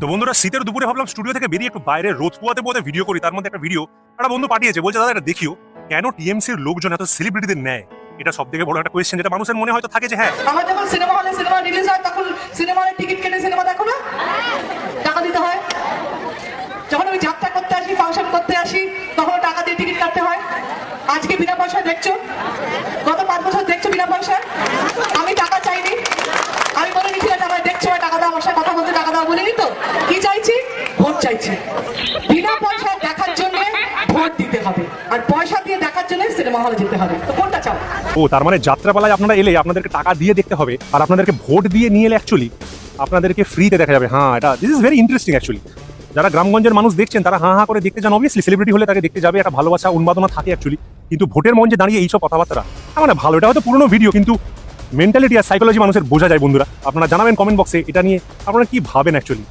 তো বন্ধুরা, শীতের দুপুরে ভাবলাম স্টুডিও থেকে বেরিয়ে একটু বাইরে রোদ পোয়াতে পোয়াতে ভিডিও করি। তার মধ্যে একটা ভিডিও একটা বন্ধু পাঠিয়েছে, বলছে, দাদা, এটা দেখিও, কেন টিএমসির লোকজন এত সেলিব্রিটিদের নেয়? এটা সব থেকে বড় একটা কোয়েশ্চেন যেটা মানুষের মনে হয়তো থাকে যে হ্যাঁ আমার যখন সিনেমা হলে সিনেমা রিলিজ হয়, তখন সিনেমা হলে টিকিট কেটে সিনেমা দেখো না? টাকা দিতে হয়। যখন আমি যাত্রা করতে আসি ফাংশন করতে আসি, তখন টাকা দিয়ে টিকিট কাটতে হয়। আজকে বিনা পয়সায় দেখছ? গত পাঁচ বছর দেখছ বিনা পয়সায় আমি টাকা চাইনি আমি বলিনি ঠিক আছে আমার দেখছ আমার টাকা দাও, আমার কথা বলতে টাকা দাও বলিনি তো? কি চাইছি? ভোট চাইছি। বিনা পয়সায় দেখার জন্য ভোট দিতে হবে। আর পয়সা দিয়ে দেখার জন্য সিনেমা হলে যেতে হবে। তো কোনটা চাও? ও, তার মানে যাত্রাপালায় আপনারা এলে আপনাদেরকে টাকা দিয়ে দেখতে হবে, আর আপনাদেরকে ভোট দিয়ে নিয়ে এলে অ্যাকচুয়ালি আপনাদেরকে ফ্রিতে দেখা যাবে। হ্যাঁ এটা this is very interesting actually যারা গ্রামগঞ্জের মানুষ দেখছেন, তারা হাঁ হাঁ করে দেখতে যান অবভিয়াসলি সেলিব্রিটি হলে তাকে দেখতে যাবে, একটা ভালোবাসা, উন্মাদনা থাকে অ্যাকচুয়ালি কিন্তু ভোটের মঞ্চে দাঁড়িয়ে এইসব কথাবার্তা মানে ভালো, এটা হয়তো পুরনো ভিডিও কিন্তু মেন্টালিটি আর সাইকোলজি মানুষের বোঝা যায় বন্ধুরা। আপনারা জানাবেন কমেন্ট বক্সে এটা নিয়ে। আপনারা কি ভাবেন অ্যাকচুয়ালি